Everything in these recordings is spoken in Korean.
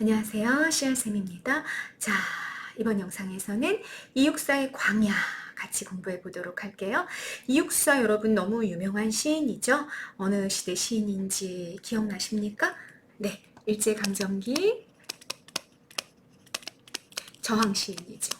안녕하세요. 시알쌤입니다. 자, 이번 영상에서는 이육사의 광야 같이 공부해 보도록 할게요. 이육사 여러분 너무 유명한 시인이죠? 어느 시대 시인인지 기억나십니까? 네, 일제강점기 저항 시인이죠.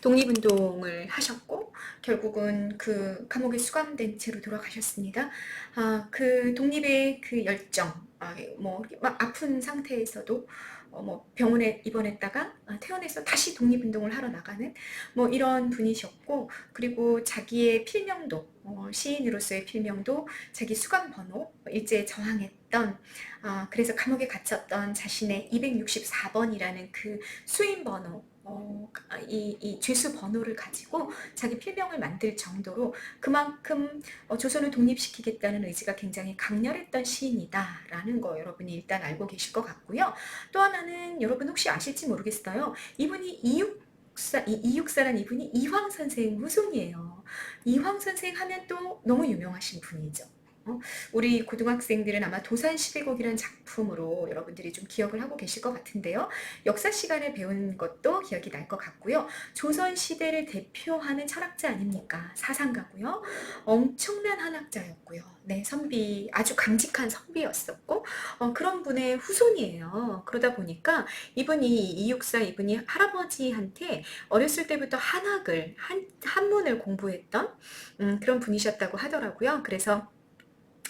독립운동을 하셨고 결국은 그 감옥에 수감된 채로 돌아가셨습니다. 아, 그 독립의 그 열정, 아, 뭐 막 아픈 상태에서도 어, 뭐 병원에 입원했다가 아, 퇴원해서 다시 독립운동을 하러 나가는 뭐 이런 분이셨고 그리고 자기의 필명도 어, 시인으로서의 필명도 자기 수감 번호 일제에 저항했던 아, 그래서 감옥에 갇혔던 자신의 264번이라는 그 수인 번호 어, 이, 이 죄수 번호를 가지고 자기 필명을 만들 정도로 그만큼 어, 조선을 독립시키겠다는 의지가 굉장히 강렬했던 시인이다라는 거 여러분이 일단 알고 계실 것 같고요. 또 하나는 여러분 혹시 아실지 모르겠어요. 이분이 이육사, 이, 이육사란 이분이 이황 선생 후손이에요. 이황 선생 하면 또 너무 유명하신 분이죠. 어? 우리 고등학생들은 아마 도산시대곡이라는 작품으로 여러분들이 좀 기억을 하고 계실 것 같은데요. 역사 시간에 배운 것도 기억이 날 것 같고요. 조선 시대를 대표하는 철학자 아닙니까? 사상가고요. 엄청난 한학자였고요. 네, 선비, 아주 강직한 선비였었고, 어, 그런 분의 후손이에요. 그러다 보니까 이분이, 이육사 이분이 할아버지한테 어렸을 때부터 한학을, 한, 한문을 공부했던 음, 그런 분이셨다고 하더라고요. 그래서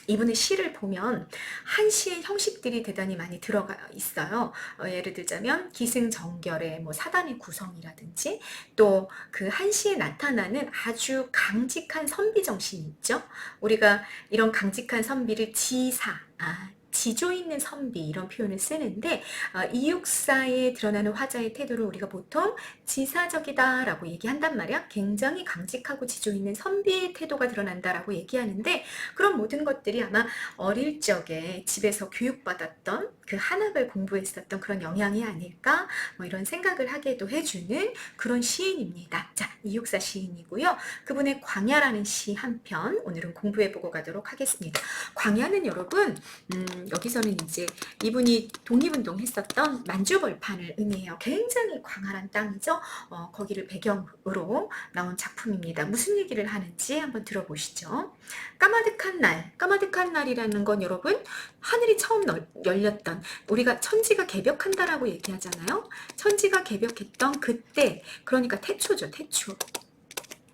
이분의 시를 보면 한 시의 형식들이 대단히 많이 들어가 있어요. 어, 예를 들자면 기승전결의 뭐 사단의 구성이라든지 또 그 한 시에 나타나는 아주 강직한 선비 정신이 있죠. 우리가 이런 강직한 선비를 지사, 아, 지조 있는 선비 이런 표현을 쓰는데 어, 이육사에 드러나는 화자의 태도를 우리가 보통 지사적이다 라고 얘기한단 말이야. 굉장히 강직하고 지조 있는 선비의 태도가 드러난다 라고 얘기하는데 그런 모든 것들이 아마 어릴 적에 집에서 교육받았던 그 한학을 공부했었던 그런 영향이 아닐까 뭐 이런 생각을 하게도 해주는 그런 시인입니다. 자, 이육사 시인이고요. 그분의 광야라는 시 한 편 오늘은 공부해보고 가도록 하겠습니다. 광야는 여러분 음, 여기서는 이제 이분이 독립운동 했었던 만주벌판을 의미해요. 굉장히 광활한 땅이죠. 어, 거기를 배경으로 나온 작품입니다. 무슨 얘기를 하는지 한번 들어보시죠. 까마득한 날, 까마득한 날이라는 건 여러분 하늘이 처음 널- 열렸던 우리가 천지가 개벽한다라고 얘기하잖아요. 천지가 개벽했던 그때 그러니까 태초죠, 태초.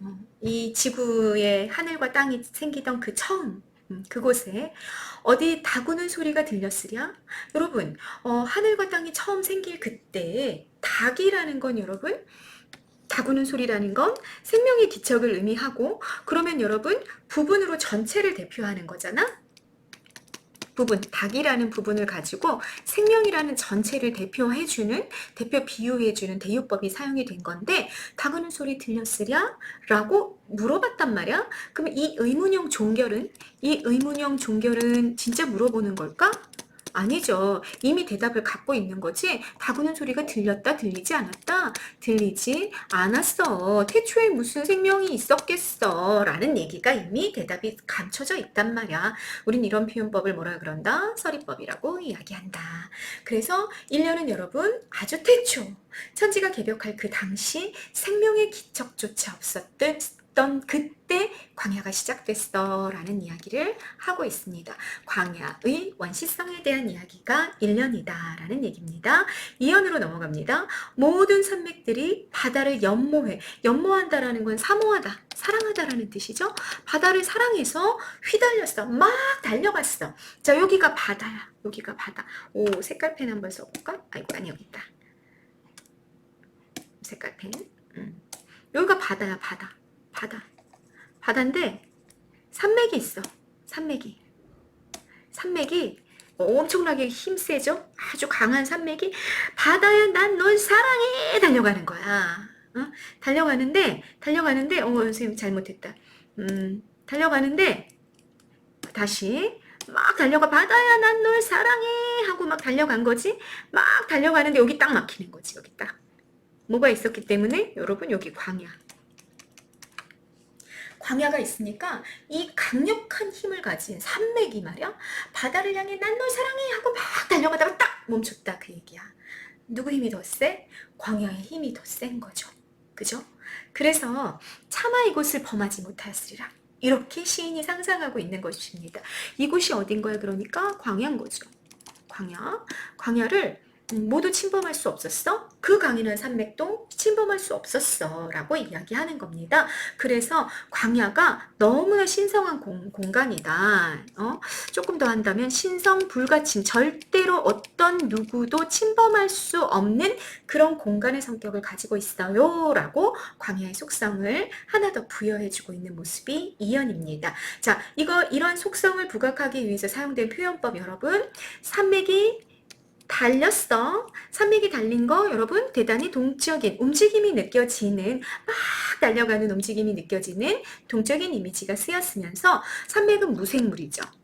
어, 이 지구의 하늘과 땅이 생기던 그 처음 음, 그곳에 어디 다구는 소리가 들렸으랴? 여러분, 어, 하늘과 땅이 처음 생길 그때 닭이라는 건 여러분 다구는 소리라는 건 생명의 기척을 의미하고 그러면 여러분 부분으로 전체를 대표하는 거잖아? 부분, 닭이라는 부분을 가지고 생명이라는 전체를 대표해주는, 대표 비유해주는 대유법이 사용이 된 건데, 다구는 소리 들렸으랴? 라고 물어봤단 말이야? 그러면 이 의문형 종결은, 이 의문형 종결은 진짜 물어보는 걸까? 아니죠. 이미 대답을 갖고 있는 거지. 다구는 소리가 들렸다, 들리지 않았다? 들리지 않았어. 태초에 무슨 생명이 있었겠어. 라는 얘기가 이미 대답이 감춰져 있단 말이야. 우린 이런 표현법을 뭐라 그런다? 서리법이라고 이야기한다. 그래서 1년은 여러분 아주 태초, 천지가 개벽할 그 당시 생명의 기척조차 없었던 던 그때 광야가 시작됐어 라는 이야기를 하고 있습니다. 광야의 원시성에 대한 이야기가 1년이다 라는 얘기입니다. 2년으로 넘어갑니다. 모든 산맥들이 바다를 연모해 연모한다 라는 건 사모하다 사랑하다 라는 뜻이죠. 바다를 사랑해서 휘달렸어 막 달려갔어. 자 여기가 바다야 여기가 바다. 오 색깔펜 한번 써볼까? 아이고 아니 여기 있다. 색깔펜. 음. 여기가 바다야 바다. 바다. 바다인데 산맥이 있어. 산맥이. 산맥이 엄청나게 힘 세죠? 아주 강한 산맥이 바다야 난 널 사랑해 달려가는 거야. 어? 달려가는데 달려가는데 어 선생님 잘못했다. 음 달려가는데 다시 막 달려가 바다야 난 널 사랑해 하고 막 달려간 거지. 막 달려가는데 여기 딱 막히는 거지 여기 딱. 뭐가 있었기 때문에 여러분 여기 광야. 광야가 있으니까 이 강력한 힘을 가진 산맥이 말이야 바다를 향해 난 널 사랑해 하고 막 달려가다가 딱 멈췄다 그 얘기야. 누구 힘이 더 세? 광야의 힘이 더 센 거죠. 그죠? 그래서 차마 이곳을 범하지 못하였으리라. 이렇게 시인이 상상하고 있는 것입니다. 이곳이 어딘 거야 그러니까 광야인 거죠. 광야. 광야를 음, 모두 침범할 수 없었어? 그 강인한 산맥도 침범할 수 없었어 라고 이야기하는 겁니다. 그래서 광야가 너무나 신성한 공, 공간이다. 어? 조금 더 한다면 신성 불가침 절대로 어떤 누구도 침범할 수 없는 그런 공간의 성격을 가지고 있어요 라고 광야의 속성을 하나 더 부여해주고 있는 모습이 이연입니다. 자 이거 이런 속성을 부각하기 위해서 사용된 표현법 여러분 산맥이 달렸어. 산맥이 달린 거 여러분 대단히 동적인 움직임이 느껴지는 막 달려가는 움직임이 느껴지는 동적인 이미지가 쓰였으면서 산맥은 무생물이죠.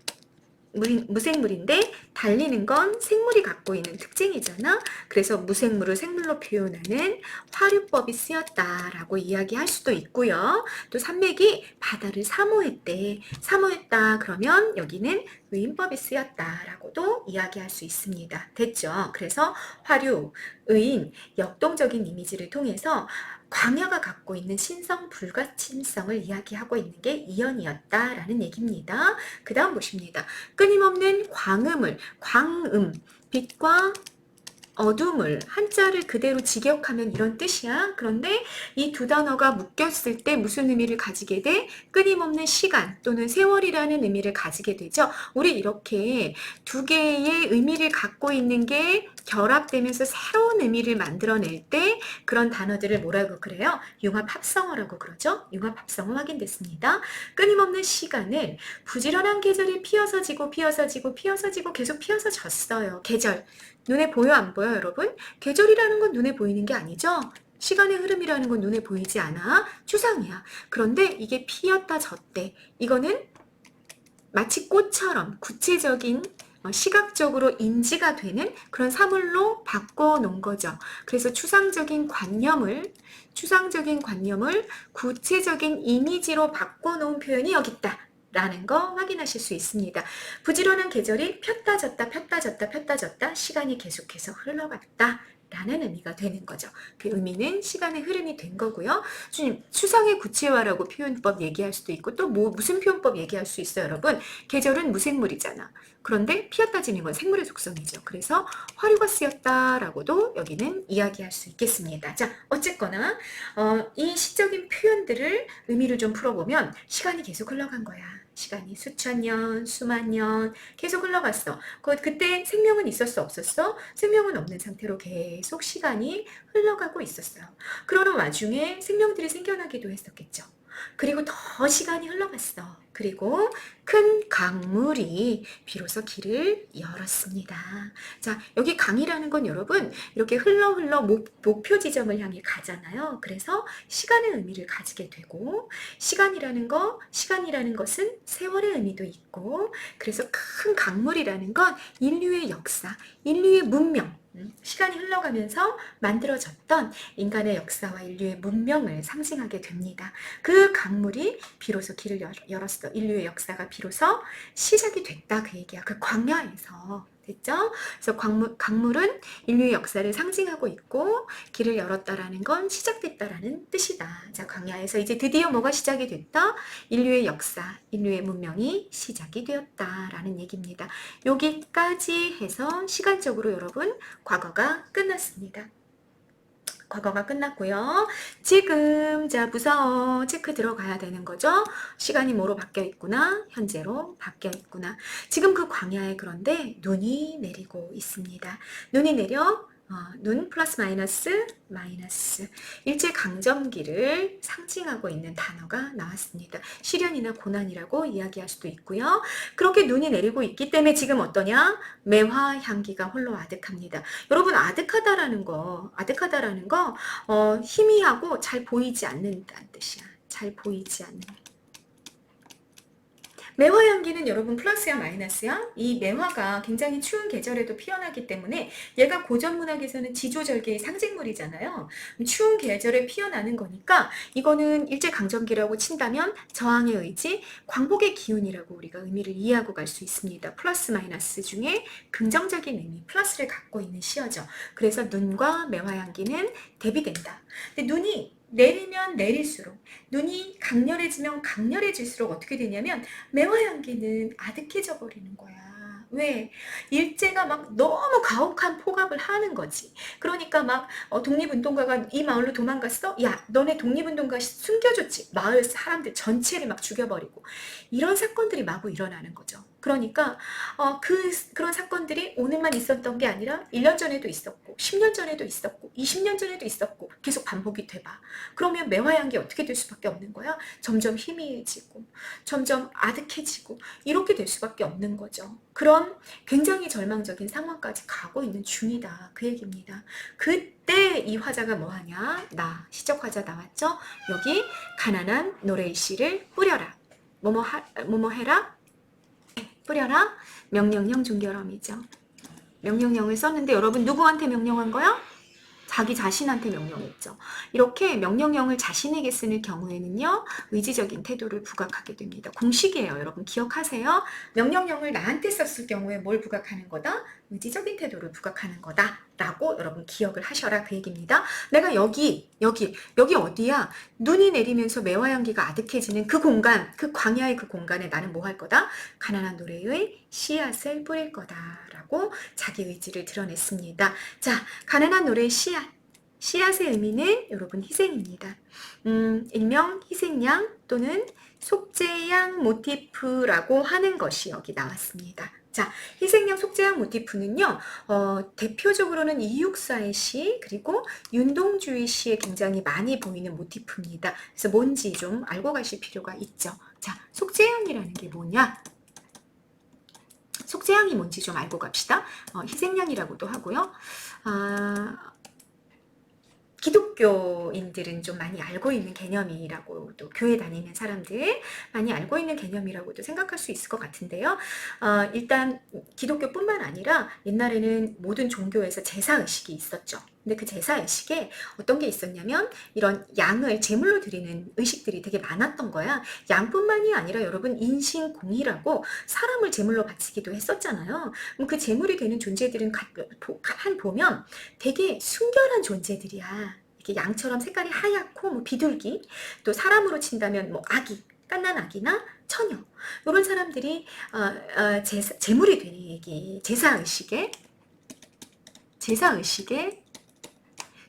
물, 무생물인데 달리는 건 생물이 갖고 있는 특징이잖아. 그래서 무생물을 생물로 표현하는 화류법이 쓰였다라고 이야기할 수도 있고요. 또 산맥이 바다를 사모했대. 사모했다 그러면 여기는 의인법이 쓰였다라고도 이야기할 수 있습니다. 됐죠? 그래서 화류, 의인, 역동적인 이미지를 통해서 광야가 갖고 있는 신성 불가침성을 이야기하고 있는 게 이연이었다라는 얘기입니다. 그 다음 보십니다. 끊임없는 광음을, 광음, 빛과 어둠을 한자를 그대로 직역하면 이런 뜻이야. 그런데 이 두 단어가 묶였을 때 무슨 의미를 가지게 돼? 끊임없는 시간 또는 세월이라는 의미를 가지게 되죠. 우리 이렇게 두 개의 의미를 갖고 있는 게 결합되면서 새로운 의미를 만들어낼 때 그런 단어들을 뭐라고 그래요? 융합 합성어라고 그러죠. 융합 합성어 확인됐습니다. 끊임없는 시간을 부지런한 계절이 피어서 지고 피어서 지고 피어서 지고 계속 피어서 졌어요. 계절. 눈에 보여 안 보여 여러분? 계절이라는 건 눈에 보이는 게 아니죠? 시간의 흐름이라는 건 눈에 보이지 않아? 추상이야. 그런데 이게 피었다 졌대. 이거는 마치 꽃처럼 구체적인 어, 시각적으로 인지가 되는 그런 사물로 바꿔놓은 거죠. 그래서 추상적인 관념을 추상적인 관념을 구체적인 이미지로 바꿔놓은 표현이 여기 있다. 라는 거 확인하실 수 있습니다. 부지런한 계절이 폈다 졌다 폈다 졌다 폈다 졌다 시간이 계속해서 흘러갔다 라는 의미가 되는 거죠. 그 의미는 시간의 흐름이 된 거고요. 주님, 추상의 구체화라고 표현법 얘기할 수도 있고 또 뭐 무슨 표현법 얘기할 수 있어요, 여러분? 계절은 무생물이잖아. 그런데 피었다 지는 건 생물의 속성이죠. 그래서 화류가 쓰였다라고도 여기는 이야기할 수 있겠습니다. 자, 어쨌거나 어, 이 시적인 표현들을 의미를 좀 풀어보면 시간이 계속 흘러간 거야. 시간이 수천 년, 수만 년 계속 흘러갔어. 그, 그때 생명은 있었어, 없었어? 생명은 없는 상태로 계속 시간이 흘러가고 있었어요. 그러는 와중에 생명들이 생겨나기도 했었겠죠. 그리고 더 시간이 흘러갔어. 그리고 큰 강물이 비로소 길을 열었습니다. 자, 여기 강이라는 건 여러분 이렇게 흘러 흘러 목, 목표 지점을 향해 가잖아요. 그래서 시간의 의미를 가지게 되고 시간이라는 거, 시간이라는 것은 세월의 의미도 있고 그래서 큰 강물이라는 건 인류의 역사, 인류의 문명, 음, 시간이 흘러가면서 만들어졌던 인간의 역사와 인류의 문명을 상징하게 됩니다. 그 강물이 비로소 길을 열었어. 인류의 역사가 비로소 시작이 됐다 그 얘기야. 그 광야에서 됐죠? 그래서 광물, 강물은 인류의 역사를 상징하고 있고 길을 열었다라는 건 시작됐다라는 뜻이다. 자, 광야에서 이제 드디어 뭐가 시작이 됐다? 인류의 역사, 인류의 문명이 시작이 되었다라는 얘기입니다. 여기까지 해서 시간적으로 여러분 과거가 끝났습니다. 과거가 끝났고요. 지금 자 무서워 체크 들어가야 되는 거죠. 시간이 뭐로 바뀌어 있구나. 현재로 바뀌어 있구나. 지금 그 광야에 그런데 눈이 내리고 있습니다. 눈이 내려 어, 눈 플러스 마이너스 마이너스 일제 강점기를 상징하고 있는 단어가 나왔습니다. 시련이나 고난이라고 이야기할 수도 있고요. 그렇게 눈이 내리고 있기 때문에 지금 어떠냐? 매화 향기가 홀로 아득합니다. 여러분 아득하다라는 거 아득하다라는 거 어, 희미하고 잘 보이지 않는다는 뜻이야. 잘 보이지 않는 매화 향기는 여러분 플러스야 마이너스야? 이 매화가 굉장히 추운 계절에도 피어나기 때문에 얘가 고전 문학에서는 지조절개의 상징물이잖아요. 추운 계절에 피어나는 거니까 이거는 일제강점기라고 친다면 저항의 의지, 광복의 기운이라고 우리가 의미를 이해하고 갈 수 있습니다. 플러스 마이너스 중에 긍정적인 의미, 플러스를 갖고 있는 시어죠. 그래서 눈과 매화 향기는 대비된다. 근데 눈이 내리면 내릴수록 눈이 강렬해지면 강렬해질수록 어떻게 되냐면 매화 향기는 아득해져 버리는 거야. 왜? 일제가 막 너무 가혹한 폭압을 하는 거지. 그러니까 막 어, 독립운동가가 이 마을로 도망갔어? 야, 너네 독립운동가 숨겨줬지. 마을 사람들 전체를 막 죽여버리고 이런 사건들이 마구 일어나는 거죠. 그러니까 어, 그 그런 사건들이 오늘만 있었던 게 아니라 1년 전에도 있었고 10년 전에도 있었고 20년 전에도 있었고 계속 반복이 돼봐. 그러면 매화향기 어떻게 될 수밖에 없는 거야? 점점 희미해지고 점점 아득해지고 이렇게 될 수밖에 없는 거죠. 그런 굉장히 절망적인 상황까지 가고 있는 중이다. 그 얘기입니다. 그때 이 화자가 뭐 하냐? 나 시적 화자 나왔죠? 여기 가난한 노래의 씨를 뿌려라. 뭐뭐 하, 뭐뭐 해라? 뿌려라. 명령형 중결함이죠. 명령형을 썼는데 여러분 누구한테 명령한 거야? 자기 자신한테 명령했죠. 이렇게 명령형을 자신에게 쓰는 경우에는요, 의지적인 태도를 부각하게 됩니다. 공식이에요, 여러분. 기억하세요. 명령형을 나한테 썼을 경우에 뭘 부각하는 거다? 의지적인 태도를 부각하는 거다. 라고 여러분 기억을 하셔라. 그 얘기입니다. 내가 여기, 여기, 여기 어디야? 눈이 내리면서 매화 향기가 아득해지는 그 공간, 그 광야의 그 공간에 나는 뭐 할 거다? 가난한 노래의 씨앗을 뿌릴 거다. 라고 자기 의지를 드러냈습니다. 자, 가난한 노래의 씨앗. 씨앗의 의미는 여러분 희생입니다. 음, 일명 희생양 또는 속죄양 모티프라고 하는 것이 여기 나왔습니다. 자, 희생양 속죄양 모티프는요, 어, 대표적으로는 이육사의 시, 그리고 윤동주의 시에 굉장히 많이 보이는 모티프입니다. 그래서 뭔지 좀 알고 가실 필요가 있죠. 자, 속죄양이라는 게 뭐냐? 속죄양이 뭔지 좀 알고 갑시다. 어, 희생양이라고도 하고요. 아, 기독교인들은 좀 많이 알고 있는 개념이라고 또 교회 다니는 사람들 많이 알고 있는 개념이라고도 생각할 수 있을 것 같은데요. 어, 일단 기독교뿐만 아니라 옛날에는 모든 종교에서 제사 의식이 있었죠. 근데 그 제사 의식에 어떤 게 있었냐면 이런 양을 제물로 드리는 의식들이 되게 많았던 거야. 양뿐만이 아니라 여러분 인신공이라고 사람을 제물로 바치기도 했었잖아요. 그럼 그 제물이 되는 존재들은 한 보면 되게 순결한 존재들이야. 이렇게 양처럼 색깔이 하얗고 뭐 비둘기 또 사람으로 친다면 뭐 아기 깐난 아기나 처녀 이런 사람들이 어, 어, 제사, 제물이 되는 얘기 제사 의식에 제사 의식에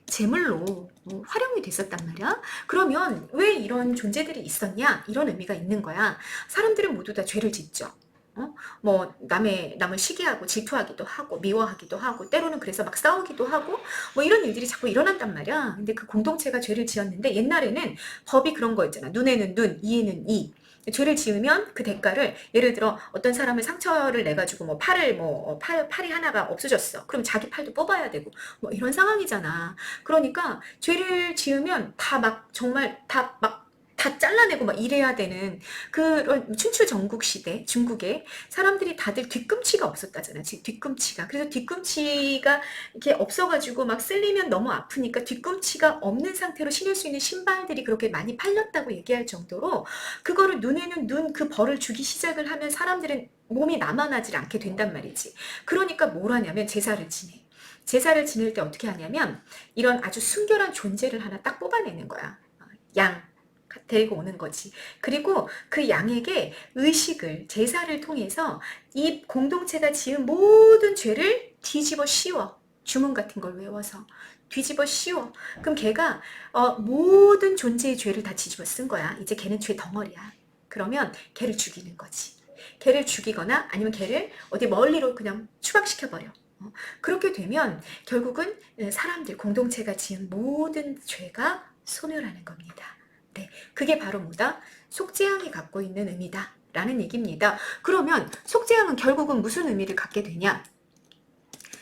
제물로 뭐 활용이 됐었단 말이야. 그러면 왜 이런 존재들이 있었냐? 이런 의미가 있는 거야. 사람들은 모두 다 죄를 짓죠. 어? 뭐 남의 남을 시기하고 질투하기도 하고 미워하기도 하고 때로는 그래서 막 싸우기도 하고 뭐 이런 일들이 자꾸 일어난단 말이야. 근데 그 공동체가 죄를 지었는데 옛날에는 법이 그런 거 있잖아. 눈에는 눈, 이에는 이. 죄를 지으면 그 대가를 예를 들어 어떤 사람을 상처를 내 가지고 뭐 팔을 뭐 팔, 팔이 하나가 없어졌어. 그럼 자기 팔도 뽑아야 되고 뭐 이런 상황이잖아. 그러니까 죄를 지으면 다 막 정말 다 막 다 잘라내고 막 이래야 되는 그런 춘추 전국 시대 중국에 사람들이 다들 뒤꿈치가 없었다잖아요. 뒤꿈치가. 그래서 뒤꿈치가 이렇게 없어가지고 막 쓸리면 너무 아프니까 뒤꿈치가 없는 상태로 신을 수 있는 신발들이 그렇게 많이 팔렸다고 얘기할 정도로 그거를 눈에는 눈 그 벌을 주기 시작을 하면 사람들은 몸이 남아나질 않게 된단 말이지. 그러니까 뭘 하냐면 제사를 지내. 제사를 지낼 때 어떻게 하냐면 이런 아주 순결한 존재를 하나 딱 뽑아내는 거야. 어, 양, 데리고 오는 거지. 그리고 그 양에게 의식을, 제사를 통해서 이 공동체가 지은 모든 죄를 뒤집어 씌워. 주문 같은 걸 외워서. 뒤집어 씌워. 그럼 걔가 어, 모든 존재의 죄를 다 뒤집어 쓴 거야. 이제 걔는 죄 덩어리야. 그러면 걔를 죽이는 거지. 걔를 죽이거나 아니면 걔를 어디 멀리로 그냥 추방시켜버려. 어, 그렇게 되면 결국은 사람들, 공동체가 지은 모든 죄가 소멸하는 겁니다. 네, 그게 바로 뭐다? 속죄양이 갖고 있는 의미다. 라는 얘기입니다. 그러면 속죄양은 결국은 무슨 의미를 갖게 되냐?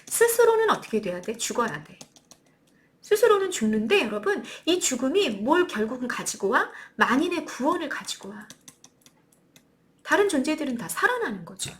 스스로는 어떻게 돼야 돼? 죽어야 돼. 스스로는 죽는데 여러분 이 죽음이 뭘 결국은 가지고 와? 만인의 구원을 가지고 와. 다른 존재들은 다 살아나는 거죠.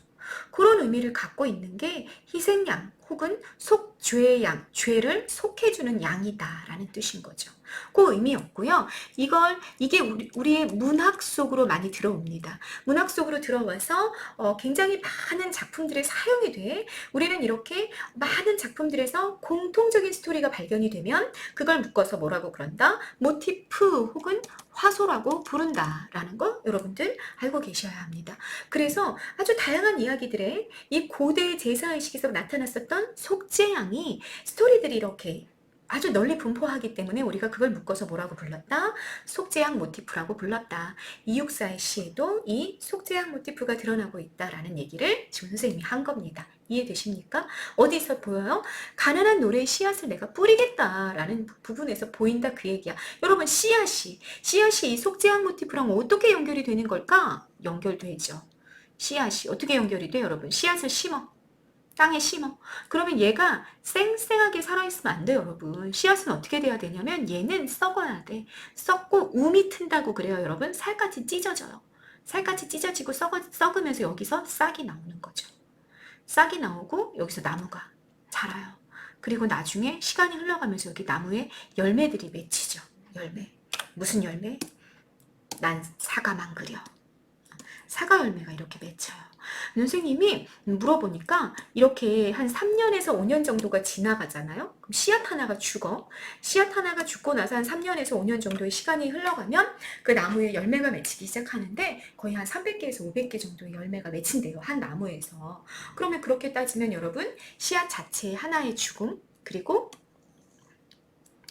그런 의미를 갖고 있는 게 희생양 혹은 속죄양, 죄를 속해주는 양이다라는 뜻인 거죠. 그 의미였고요. 이걸 이게 우리, 우리 의 문학 속으로 많이 들어옵니다. 문학 속으로 들어와서 어, 굉장히 많은 작품들에 사용이 돼. 우리는 이렇게 많은 작품들에서 공통적인 스토리가 발견이 되면 그걸 묶어서 뭐라고 그런다? 모티프 혹은 화소라고 부른다라는 거 여러분들 알고 계셔야 합니다. 그래서 아주 다양한 이야기들에 이 고대 제사의식에서 나타났었던 속죄양이 스토리들이 이렇게 아주 널리 분포하기 때문에 우리가 그걸 묶어서 뭐라고 불렀다? 속죄양 모티프라고 불렀다. 이육사의 시에도 이 속죄양 모티프가 드러나고 있다라는 얘기를 지금 선생님이 한 겁니다. 이해되십니까? 어디서 보여요? 가난한 노래의 씨앗을 내가 뿌리겠다라는 부분에서 보인다 그 얘기야. 여러분 씨앗이 씨앗이 이 속죄양 모티프랑 어떻게 연결이 되는 걸까? 연결되죠. 씨앗이 어떻게 연결이 돼 여러분? 씨앗을 심어. 땅에 심어. 그러면 얘가 쌩쌩하게 살아있으면 안 돼요, 여러분. 씨앗은 어떻게 돼야 되냐면 얘는 썩어야 돼. 썩고 um이 튼다고 그래요, 여러분. 살같이 찢어져요. 살같이 찢어지고 썩어, 썩으면서 여기서 싹이 나오는 거죠. 싹이 나오고 여기서 나무가 자라요. 그리고 나중에 시간이 흘러가면서 여기 나무에 열매들이 맺히죠. 열매. 무슨 열매? 난 사과만 그려. 사과 열매가 이렇게 맺혀요. 선생님이 물어보니까 이렇게 한 3년에서 5년 정도가 지나가잖아요. 그럼 씨앗 하나가 죽어. 씨앗 하나가 죽고 나서 한 3년에서 5년 정도의 시간이 흘러가면 그 나무에 열매가 맺히기 시작하는데 거의 한 300개에서 500개 정도의 열매가 맺힌대요. 한 나무에서. 그러면 그렇게 따지면 여러분 씨앗 자체의 하나의 죽음 그리고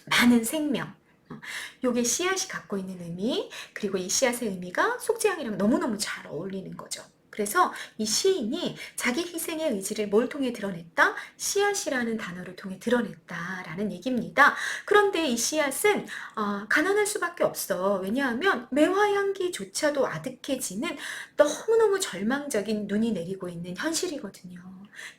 많은 생명 어, 요게 씨앗이 갖고 있는 의미 그리고 이 씨앗의 의미가 속죄양이랑 너무너무 잘 어울리는 거죠. 그래서 이 시인이 자기 희생의 의지를 뭘 통해 드러냈다? 씨앗이라는 단어를 통해 드러냈다라는 얘기입니다. 그런데 이 씨앗은 어, 가난할 수밖에 없어. 왜냐하면 매화 향기조차도 아득해지는 너무너무 절망적인 눈이 내리고 있는 현실이거든요.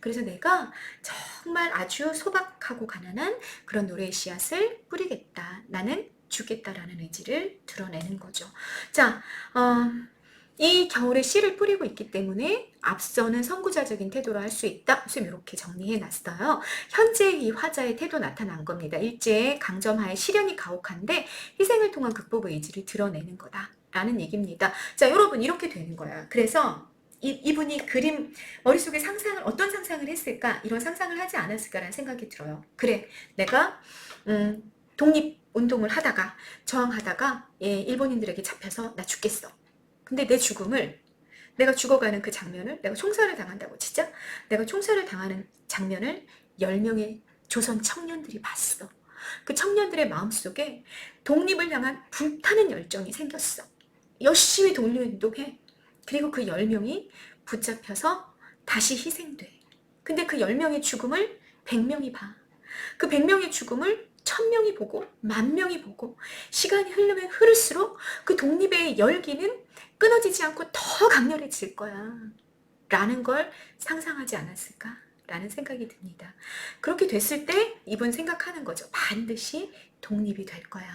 그래서 내가 정말 아주 소박하고 가난한 그런 노래의 씨앗을 뿌리겠다. 나는 주겠다라는 의지를 드러내는 거죠. 자, 어, 이 겨울에 씨를 뿌리고 있기 때문에 앞서는 선구자적인 태도로 할 수 있다. 선생님 이렇게 정리해 놨어요. 현재 이 화자의 태도 나타난 겁니다. 일제 강점하에 시련이 가혹한데 희생을 통한 극복의 의지를 드러내는 거다. 라는 얘기입니다. 자, 여러분 이렇게 되는 거야. 그래서 이, 이분이 그림 머릿속에 상상을 어떤 상상을 했을까? 이런 상상을 하지 않았을까라는 생각이 들어요. 그래, 내가 음, 독립 운동을 하다가 저항하다가 예, 일본인들에게 잡혀서 나 죽겠어. 근데 내 죽음을 내가 죽어가는 그 장면을 내가 총살을 당한다고 진짜 내가 총살을 당하는 장면을 10명의 조선 청년들이 봤어. 그 청년들의 마음속에 독립을 향한 불타는 열정이 생겼어. 열심히 독립운동해. 그리고 그 10명이 붙잡혀서 다시 희생돼. 근데 그 10명의 죽음을 100명이 봐. 그 100명의 죽음을 1000명이 보고 만 명이 보고 시간이 흐르면 흐를수록 그 독립의 열기는 끊어지지 않고 더 강렬해질 거야. 라는 걸 상상하지 않았을까? 라는 생각이 듭니다. 그렇게 됐을 때 이분 생각하는 거죠. 반드시 독립이 될 거야.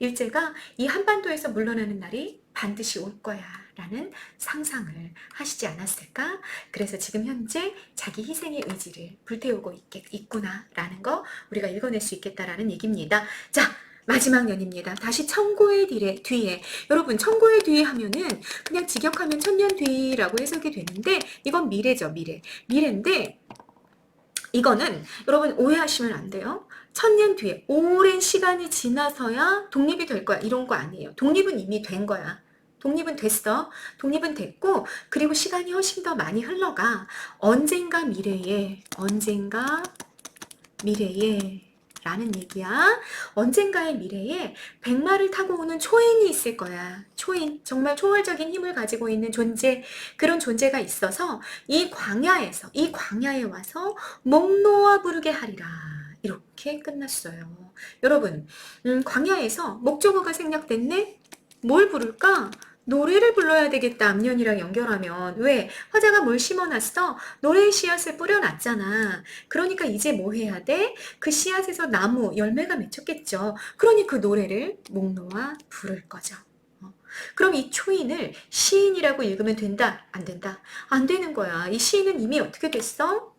일제가 이 한반도에서 물러나는 날이 반드시 올 거야. 라는 상상을 하시지 않았을까? 그래서 지금 현재 자기 희생의 의지를 불태우고 있겠, 있구나. 라는 거 우리가 읽어낼 수 있겠다라는 얘기입니다. 자, 마지막 년입니다. 다시 청고의 뒤에, 뒤에 여러분 청고의 뒤에 하면은 그냥 직역하면 천년 뒤라고 해석이 되는데 이건 미래죠 미래 미래인데 이거는 여러분 오해하시면 안 돼요. 천년 뒤에 오랜 시간이 지나서야 독립이 될 거야 이런 거 아니에요. 독립은 이미 된 거야. 독립은 됐어. 독립은 됐고 그리고 시간이 훨씬 더 많이 흘러가 언젠가 미래에 언젠가 미래에 라는 얘기야. 언젠가의 미래에 백마를 타고 오는 초인이 있을 거야. 초인. 정말 초월적인 힘을 가지고 있는 존재. 그런 존재가 있어서 이 광야에서, 이 광야에 와서 목 놓아 부르게 하리라. 이렇게 끝났어요. 여러분, 음, 광야에서 목조고가 생략됐네? 뭘 부를까? 노래를 불러야 되겠다 앞년이랑 연결하면 왜 화자가 뭘 심어놨어 노래의 씨앗을 뿌려놨잖아 그러니까 이제 뭐 해야 돼 그 씨앗에서 나무 열매가 맺혔겠죠 그러니 그 노래를 목 놓아 부를 거죠 어. 그럼 이 초인을 시인이라고 읽으면 된다? 안 된다? 안 되는 거야. 이 시인은 이미 어떻게 됐어?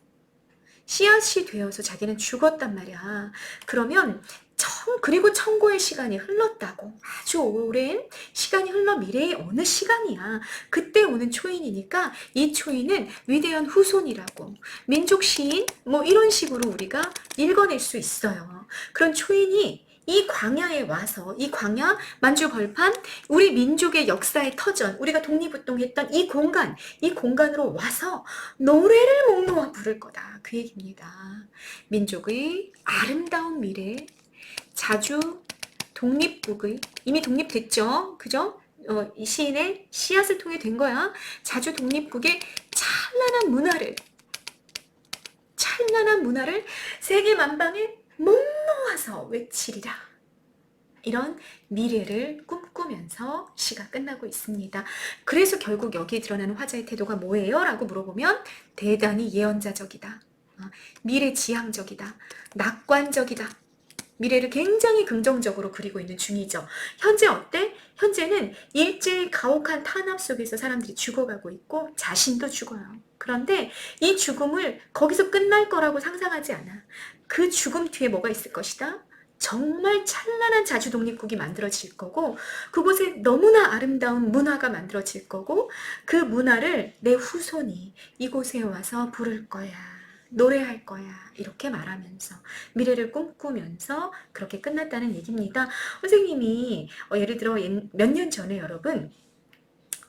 씨앗이 되어서 자기는 죽었단 말이야. 그러면 청, 그리고 청고의 시간이 흘렀다고. 아주 오랜 시간이 흘러 미래의 어느 시간이야. 그때 오는 초인이니까 이 초인은 위대한 후손이라고. 민족 시인? 뭐 이런 식으로 우리가 읽어낼 수 있어요. 그런 초인이 이 광야에 와서 이 광야 만주 벌판 우리 민족의 역사의 터전 우리가 독립운동했던 이 공간 이 공간으로 와서 노래를 목 놓아 부를 거다 그 얘기입니다 민족의 아름다운 미래 자주 독립국의 이미 독립됐죠 그죠 어, 이 시인의 씨앗을 통해 된 거야 자주 독립국의 찬란한 문화를 찬란한 문화를 세계 만방에 목 놓아서 외치리라. 이런 미래를 꿈꾸면서 시가 끝나고 있습니다. 그래서 결국 여기에 드러나는 화자의 태도가 뭐예요? 라고 물어보면 대단히 예언자적이다. 어, 미래 지향적이다. 낙관적이다. 미래를 굉장히 긍정적으로 그리고 있는 중이죠. 현재 어때? 현재는 일제의 가혹한 탄압 속에서 사람들이 죽어가고 있고 자신도 죽어요. 그런데 이 죽음을 거기서 끝날 거라고 상상하지 않아. 그 죽음 뒤에 뭐가 있을 것이다? 정말 찬란한 자주 독립국이 만들어질 거고 그곳에 너무나 아름다운 문화가 만들어질 거고 그 문화를 내 후손이 이곳에 와서 부를 거야. 노래할 거야. 이렇게 말하면서 미래를 꿈꾸면서 그렇게 끝났다는 얘기입니다. 선생님이 어, 예를 들어 몇 년 전에 여러분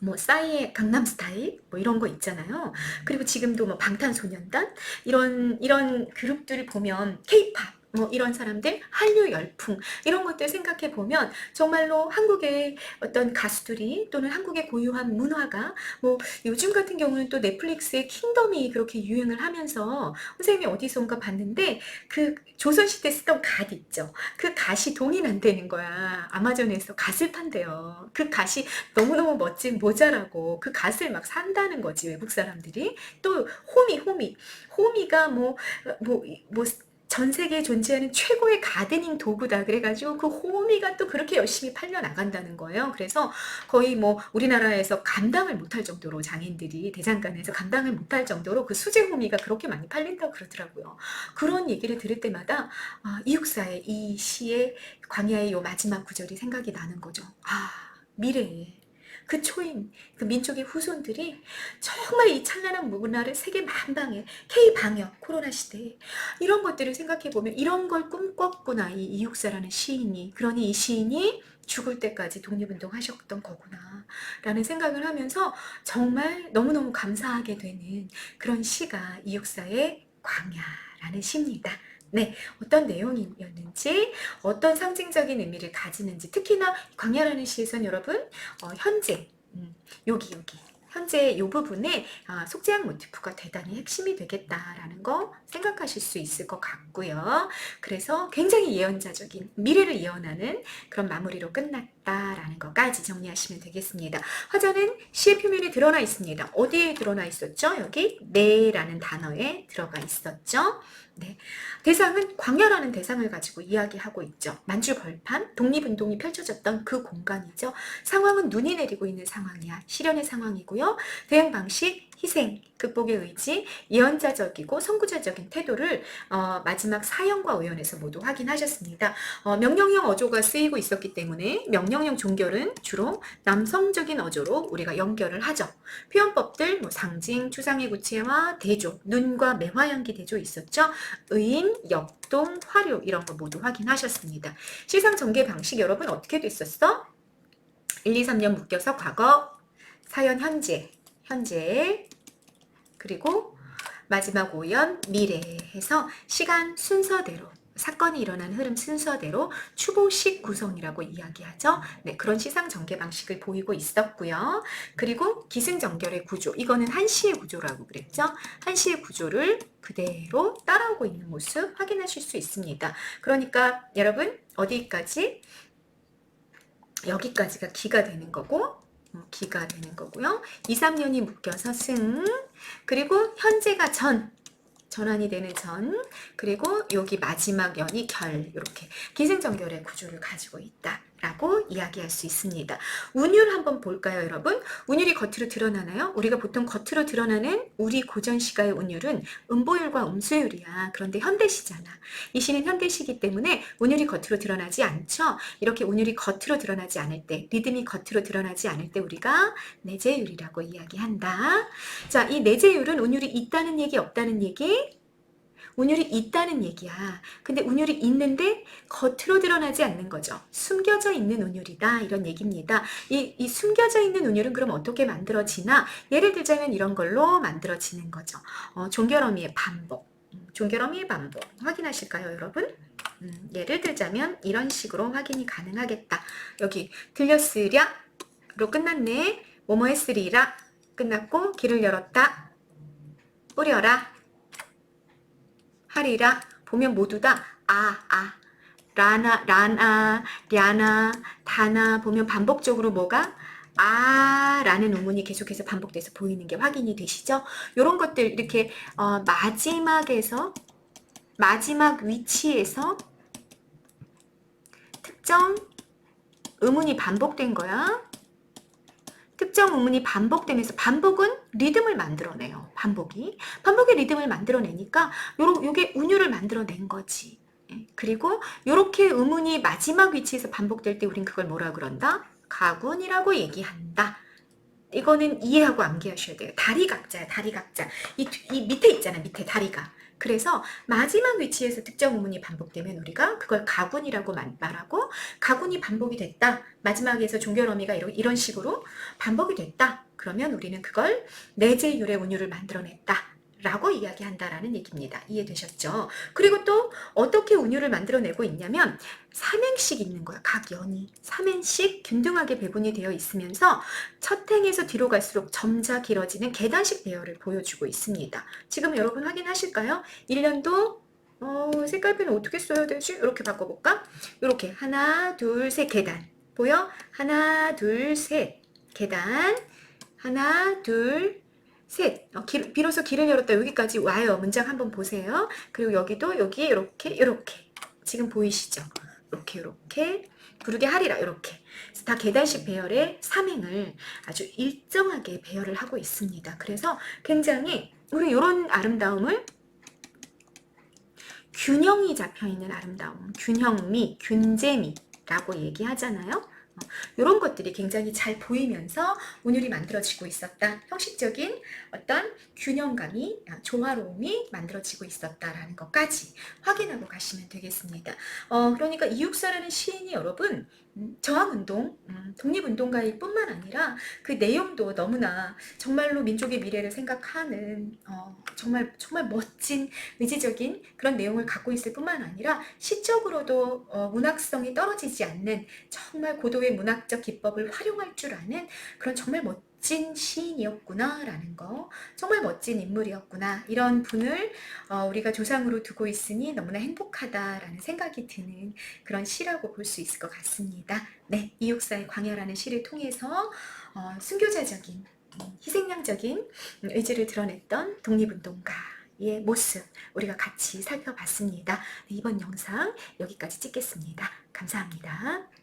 뭐 싸이의 강남 스타일 뭐 이런 거 있잖아요. 그리고 지금도 뭐 방탄소년단 이런 이런 그룹들을 보면 케이팝 뭐 이런 사람들 한류 열풍 이런 것들 생각해 보면 정말로 한국의 어떤 가수들이 또는 한국의 고유한 문화가 뭐 요즘 같은 경우는 또 넷플릭스의 킹덤이 그렇게 유행을 하면서 선생님이 어디선가 봤는데 그 조선시대 쓰던 갓 있죠. 그 갓이 돈이 난다는 거야. 아마존에서 갓을 판대요. 그 갓이 너무너무 멋진 모자라고 그 갓을 막 산다는 거지 외국 사람들이. 또 호미 호미. 호미가 뭐 뭐, 뭐 전 세계에 존재하는 최고의 가드닝 도구다. 그래가지고 그 호미가 또 그렇게 열심히 팔려 나간다는 거예요. 그래서 거의 뭐 우리나라에서 감당을 못할 정도로 장인들이 대장간에서 감당을 못할 정도로 그 수제 호미가 그렇게 많이 팔린다고 그러더라고요. 그런 얘기를 들을 때마다 아, 이육사의 이 시의 광야의 요 마지막 구절이 생각이 나는 거죠. 아 미래에 그 초임, 그 민족의 후손들이 정말 이 찬란한 문화를 세계 만방에 K-방역, 코로나 시대에 이런 것들을 생각해 보면 이런 걸 꿈꿨구나, 이 이육사라는 시인이. 그러니 이 시인이 죽을 때까지 독립운동 하셨던 거구나. 라는 생각을 하면서 정말 너무너무 감사하게 되는 그런 시가 이육사의 광야라는 시입니다. 네, 어떤 내용이었는지, 어떤 상징적인 의미를 가지는지, 특히나 광야라는 시에선 여러분, 어, 현재, 음, 여기, 여기, 현재 이 부분에 아, 속죄양 모티프가 대단히 핵심이 되겠다라는 거 생각하실 수 있을 것 같고요. 그래서 굉장히 예언자적인 미래를 예언하는 그런 마무리로 끝났다라는 것까지 정리하시면 되겠습니다. 화자는 시의 표면에 드러나 있습니다. 어디에 드러나 있었죠? 여기 네라는 단어에 들어가 있었죠. 네. 대상은 광야라는 대상을 가지고 이야기하고 있죠. 만주 벌판, 독립운동이 펼쳐졌던 그 공간이죠. 상황은 눈이 내리고 있는 상황이야. 실현의 상황이고요. 대응 방식, 희생, 극복의 의지, 예언자적이고 선구자적인 태도를 어, 마지막 사형과 의원에서 모두 확인하셨습니다. 어, 명령형 어조가 쓰이고 있었기 때문에 명령형 종결은 주로 남성적인 어조로 우리가 연결을 하죠. 표현법들, 뭐 상징, 추상의 구체화, 대조, 눈과 매화연기 대조 있었죠. 의인, 역동, 화료 이런 거 모두 확인하셨습니다. 시상 전개 방식 여러분 어떻게 됐었어? 1, 2, 3년 묶여서 과거, 사연 현재, 현재, 그리고 마지막 오연 미래 해서 시간 순서대로 사건이 일어난 흐름 순서대로 추보식 구성이라고 이야기하죠. 네, 그런 시상 전개 방식을 보이고 있었고요. 그리고 기승전결의 구조, 이거는 한시의 구조라고 그랬죠. 한시의 구조를 그대로 따라오고 있는 모습 확인하실 수 있습니다. 그러니까 여러분 어디까지? 여기까지가 기가 되는 거고 음, 기가 되는 거고요. 2, 3년이 묶여서 승. 그리고 현재가 전. 전환이 되는 전. 그리고 여기 마지막 연이 결. 이렇게 기승전결의 구조를 가지고 있다 라고 이야기할 수 있습니다. 운율 한번 볼까요, 여러분? 운율이 겉으로 드러나나요? 우리가 보통 겉으로 드러나는 우리 고전시가의 운율은 음보율과 음수율이야. 그런데 현대시잖아. 이 시는 현대시기 때문에 운율이 겉으로 드러나지 않죠? 이렇게 운율이 겉으로 드러나지 않을 때, 리듬이 겉으로 드러나지 않을 때 우리가 내재율이라고 이야기한다. 자, 이 내재율은 운율이 있다는 얘기, 없다는 얘기? 운율이 있다는 얘기야. 근데 운율이 있는데 겉으로 드러나지 않는 거죠. 숨겨져 있는 운율이다. 이런 얘기입니다. 이, 이 숨겨져 있는 운율은 그럼 어떻게 만들어지나? 예를 들자면 이런 걸로 만들어지는 거죠. 어, 종결어미의 반복. 음, 종결어미의 반복. 확인하실까요, 여러분? 음, 예를 들자면 이런 식으로 확인이 가능하겠다. 여기 들렸으랴로 끝났네. 뭐뭐 했으리라 끝났고 길을 열었다. 뿌려라. 하리라 보면 모두 다 아, 아, 라나, 라나, 랴나, 다나 보면 반복적으로 뭐가 아 라는 의문이 계속해서 반복돼서 보이는 게 확인이 되시죠? 이런 것들 이렇게 어, 마지막에서 마지막 위치에서 특정 의문이 반복된 거야. 특정 의문이 반복되면서 반복은 리듬을 만들어내요. 반복이. 반복의 리듬을 만들어내니까 요러, 요게 운율을 만들어낸 거지. 예. 그리고 요렇게 의문이 마지막 위치에서 반복될 때 우린 그걸 뭐라 그런다? 가군이라고 얘기한다. 이거는 이해하고 암기하셔야 돼요. 다리 각자야, 다리 각자. 이, 이 밑에 있잖아, 밑에 다리가. 그래서 마지막 위치에서 특정 의문이 반복되면 우리가 그걸 가군이라고 말- 말하고 가군이 반복이 됐다. 마지막에서 종결 어미가 이런, 이런 식으로 반복이 됐다. 그러면 우리는 그걸 내재율의 운율을 만들어냈다. 라고 이야기한다라는 얘기입니다. 이해되셨죠? 그리고 또 어떻게 운율을 만들어내고 있냐면 삼행씩 있는 거야. 각 연이 삼행씩 균등하게 배분이 되어 있으면서 첫 행에서 뒤로 갈수록 점차 길어지는 계단식 배열을 보여주고 있습니다. 지금 여러분 확인하실까요? 1년도 어, 색깔펜을 어떻게 써야 되지? 이렇게 바꿔볼까? 이렇게 하나, 둘, 셋 계단 보여? 하나, 둘, 셋 계단 하나, 둘, 셋. 어, 길- 비로소 길을 열었다. 여기까지 와요. 문장 한번 보세요. 그리고 여기도 여기 이렇게 이렇게 지금 보이시죠? 이렇게 이렇게 부르게 하리라 이렇게 다 계단식 배열의 삼행을 아주 일정하게 배열을 하고 있습니다. 그래서 굉장히 우리 이런 아름다움을 균형이 잡혀 있는 아름다움, 균형미, 균재미라고 얘기하잖아요. 이런 것들이 굉장히 잘 보이면서 운율이 만들어지고 있었다. 형식적인 어떤 균형감이, 아, 조화로움이 만들어지고 있었다라는 것까지 확인하고 가시면 되겠습니다. 어, 그러니까 이육사라는 시인이 여러분 음, 저항운동, 음, 독립운동가일 뿐만 아니라 그 내용도 너무나 정말로 민족의 미래를 생각하는 어, 정말 정말 멋진 의지적인 그런 내용을 갖고 있을 뿐만 아니라 시적으로도 어, 문학성이 떨어지지 않는 정말 고도의 문학적 기법을 활용할 줄 아는 그런 정말 멋진 시인이었구나라는 거, 정말 멋진 인물이었구나 이런 분을 어, 우리가 조상으로 두고 있으니 너무나 행복하다라는 생각이 드는 그런 시라고 볼 수 있을 것 같습니다. 네, 이육사의 광야라는 시를 통해서 어, 순교자적인 음, 희생양적인 의지를 드러냈던 독립운동가 의 모습 우리가 같이 살펴봤습니다. 네, 이번 영상 여기까지 찍겠습니다. 감사합니다.